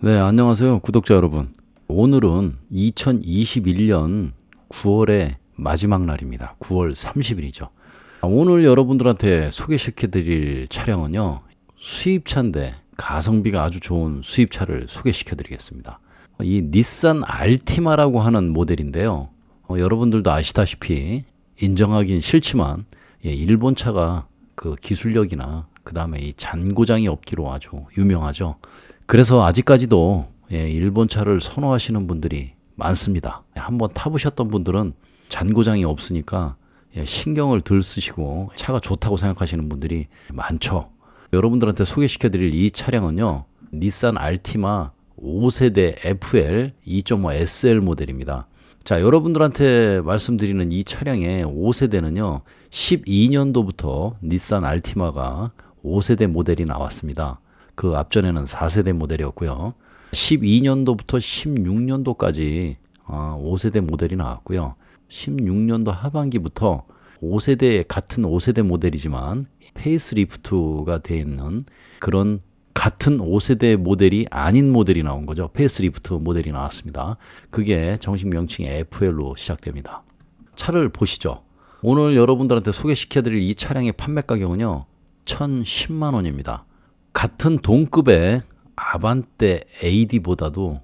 네, 안녕하세요. 구독자 여러분. 오늘은 2021년 9월의 마지막 날입니다. 9월 30일이죠. 오늘 여러분들한테 소개시켜 드릴 차량은요. 수입차인데 가성비가 아주 좋은 수입차를 소개시켜 드리겠습니다. 이 닛산 알티마라고 하는 모델인데요. 어, 여러분들도 아시다시피 인정하긴 싫지만 예, 일본 차가 그 기술력이나 그 다음에 이 잔고장이 없기로 아주 유명하죠. 그래서 아직까지도 예, 일본 차를 선호하시는 분들이 많습니다. 한번 타보셨던 분들은 잔고장이 없으니까 예, 신경을 덜 쓰시고 차가 좋다고 생각하시는 분들이 많죠. 여러분들한테 소개시켜 드릴 이 차량은요, 닛산 알티마 5세대 FL 2.5 SL 모델입니다. 자, 여러분들한테 말씀드리는 이 차량의 5세대는요, 12년도부터 닛산 알티마가 5세대 모델이 나왔습니다. 그 앞전에는 4세대 모델이었고요. 12년도부터 16년도까지 5세대 모델이 나왔고요. 16년도 하반기부터 5세대 같은 5세대 모델이지만 페이스리프트가 되어 있는 그런 같은 5세대 모델이 아닌 모델이 나온 거죠. 페이스리프트 모델이 나왔습니다. 그게 정식 명칭이 FL로 시작됩니다. 차를 보시죠. 오늘 여러분들한테 소개시켜드릴 이 차량의 판매 가격은요, 1010만 원입니다. 같은 동급의 아반떼 AD보다도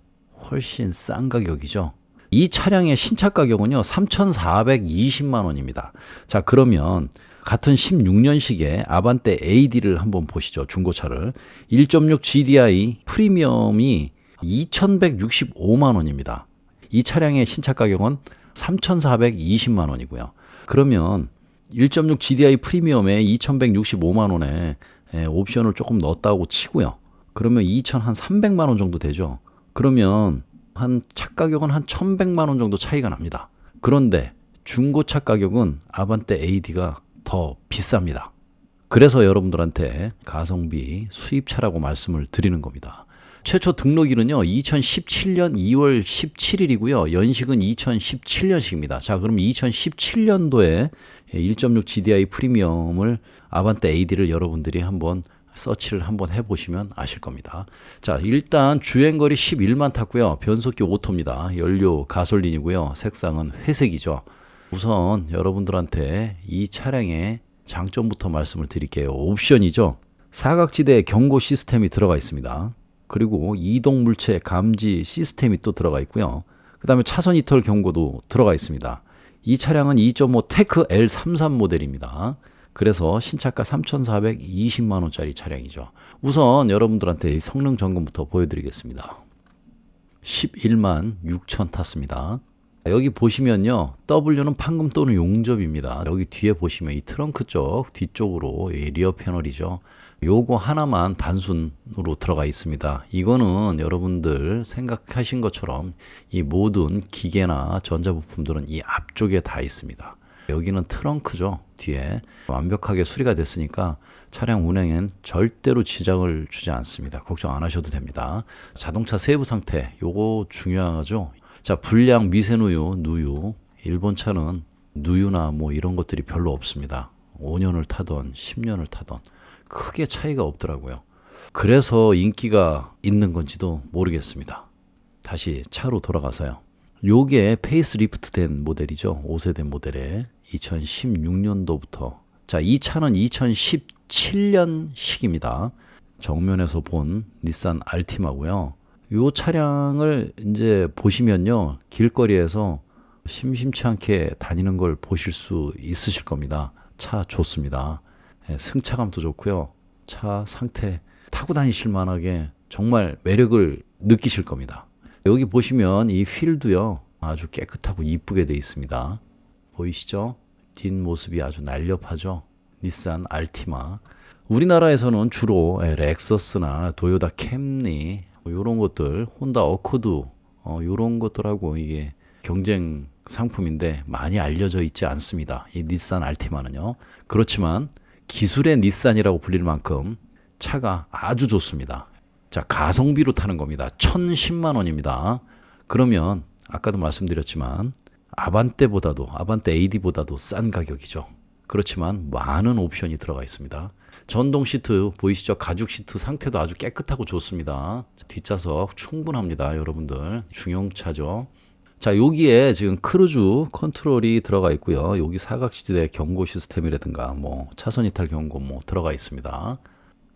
훨씬 싼 가격이죠. 이 차량의 신차 가격은요, 3,420만 원입니다. 자, 그러면 같은 16년식의 아반떼 AD를 한번 보시죠. 중고차를. 1.6 GDI 프리미엄이 2,165만 원입니다. 이 차량의 신차 가격은 3,420만 원이고요. 그러면 1.6 GDI 프리미엄에 2,165만 원에 예, 옵션을 조금 넣었다고 치고요. 그러면 2,300만 원 정도 되죠. 그러면 한 차 가격은 한 1,100만 원 정도 차이가 납니다. 그런데 중고차 가격은 아반떼 AD가 더 비쌉니다. 그래서 여러분들한테 가성비 수입차라고 말씀을 드리는 겁니다. 최초 등록일은요, 2017년 2월 17일이고요. 연식은 2017년식입니다. 자, 그럼 2017년도에 1.6 GDI 프리미엄을 아반떼 AD를 여러분들이 한번 서치를 한번 해보시면 아실 겁니다. 자, 일단 주행거리 11만 탔고요. 변속기 오토입니다. 연료 가솔린이고요. 색상은 회색이죠. 우선 여러분들한테 이 차량의 장점부터 말씀을 드릴게요. 옵션이죠. 사각지대 경고 시스템이 들어가 있습니다. 그리고 이동 물체 감지 시스템이 또 들어가 있고요. 그 다음에 차선 이탈 경고도 들어가 있습니다. 이 차량은 2.5 테크 L33 모델입니다. 그래서 신차가 3,420만 원짜리 차량이죠. 우선 여러분들한테 이 성능 점검부터 보여드리겠습니다. 11만 6천 탔습니다. 여기 보시면요. W는 판금 또는 용접입니다. 여기 뒤에 보시면 이 트렁크 쪽 뒤쪽으로 이 리어 패널이죠. 요거 하나만 단순으로 들어가 있습니다. 이거는 여러분들 생각하신 것처럼 이 모든 기계나 전자부품들은 이 앞쪽에 다 있습니다. 여기는 트렁크죠. 뒤에 완벽하게 수리가 됐으니까 차량 운행엔 절대로 지장을 주지 않습니다. 걱정 안 하셔도 됩니다. 자동차 세부 상태 요거 중요하죠. 자, 불량 미세누유, 누유. 일본 차는 누유나 뭐 이런 것들이 별로 없습니다. 5년을 타던 10년을 타던 크게 차이가 없더라고요. 그래서 인기가 있는 건지도 모르겠습니다. 다시 차로 돌아가서요. 요게 페이스리프트 된 모델이죠. 5세대 모델에 2016년도부터 자, 이 차는 2017년식입니다. 정면에서 본 닛산 알티마고요. 요 차량을 이제 보시면요. 길거리에서 심심치 않게 다니는 걸 보실 수 있으실 겁니다. 차 좋습니다. 예, 승차감도 좋고요. 차 상태 타고 다니실 만하게 정말 매력을 느끼실 겁니다. 여기 보시면 이 휠도요. 아주 깨끗하고 이쁘게 되어 있습니다. 보이시죠? 뒷모습이 아주 날렵하죠? 닛산 알티마. 우리나라에서는 주로 예, 렉서스나 도요타 캠리 이런 뭐 것들, 혼다 어코드 어, 이런 것들하고 이게 경쟁 상품인데 많이 알려져 있지 않습니다. 이 닛산 알티마는요. 그렇지만 기술의 닛산이라고 불릴 만큼 차가 아주 좋습니다. 자, 가성비로 타는 겁니다. 1010만 원입니다. 그러면 아까도 말씀드렸지만 아반떼보다도 아반떼 AD보다도 싼 가격이죠. 그렇지만 많은 옵션이 들어가 있습니다. 전동 시트 보이시죠? 가죽 시트 상태도 아주 깨끗하고 좋습니다. 뒷좌석 충분합니다. 여러분들 중형차죠. 자 여기에 지금 크루즈 컨트롤이 들어가 있고요. 여기 사각지대 경고 시스템이라든가 뭐 차선 이탈 경고 뭐 들어가 있습니다.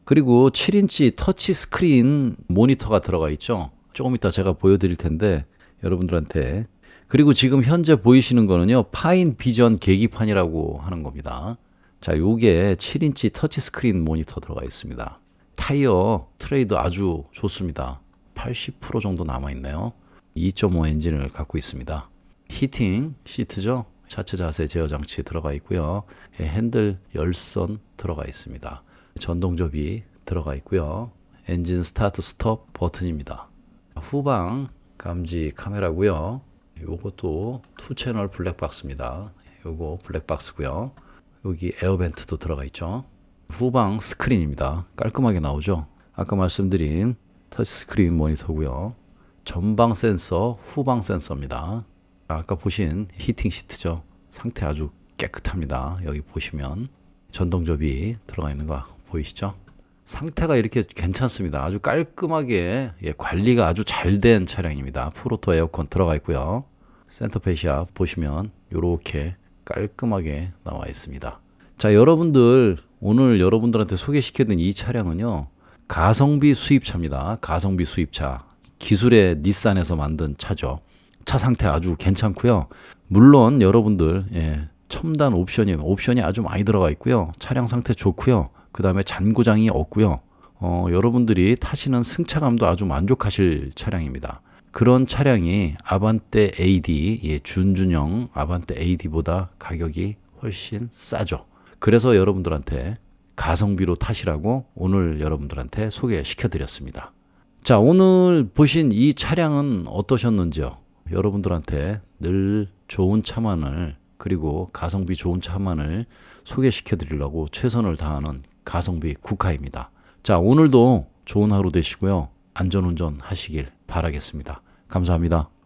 그리고 7인치 터치 스크린 모니터가 들어가 있죠. 조금 이따 제가 보여드릴 텐데 여러분들한테 그리고 지금 현재 보이시는 거는요 파인 비전 계기판이라고 하는 겁니다. 자, 요게 7인치 터치 스크린 모니터 들어가 있습니다. 타이어 트레이드 아주 좋습니다. 80% 정도 남아 있네요. 2.5 엔진을 갖고 있습니다. 히팅 시트죠. 차체 자세 제어 장치 들어가 있고요. 예, 핸들 열선 들어가 있습니다. 전동 접이 들어가 있고요. 엔진 스타트 스톱 버튼입니다. 후방 감지 카메라고요. 요것도 투 채널 블랙박스입니다. 요거 블랙박스고요. 여기 에어벤트도 들어가 있죠. 후방 스크린입니다. 깔끔하게 나오죠. 아까 말씀드린 터치 스크린 모니터고요. 전방 센서, 후방 센서입니다. 아까 보신 히팅 시트죠. 상태 아주 깨끗합니다. 여기 보시면 전동접이 들어가 있는 거 보이시죠? 상태가 이렇게 괜찮습니다. 아주 깔끔하게 예, 관리가 아주 잘 된 차량입니다. 프로토 에어컨 들어가 있고요. 센터페시아 보시면 이렇게 깔끔하게 나와 있습니다. 자, 여러분들 오늘 여러분들한테 소개시켜드린 이 차량은요. 가성비 수입차입니다. 가성비 수입차. 기술의 닛산에서 만든 차죠. 차 상태 아주 괜찮고요. 물론 여러분들 예, 첨단 옵션이 옵션이 아주 많이 들어가 있고요. 차량 상태 좋고요. 그 다음에 잔고장이 없고요. 어, 여러분들이 타시는 승차감도 아주 만족하실 차량입니다. 그런 차량이 아반떼 AD, 예, 준준형 아반떼 AD보다 가격이 훨씬 싸죠. 그래서 여러분들한테 가성비로 타시라고 오늘 여러분들한테 소개시켜 드렸습니다. 자, 오늘 보신 이 차량은 어떠셨는지요? 여러분들한테 늘 좋은 차만을 그리고 가성비 좋은 차만을 소개시켜 드리려고 최선을 다하는 가성비 국카입니다. 자, 오늘도 좋은 하루 되시고요. 안전운전 하시길 바라겠습니다. 감사합니다.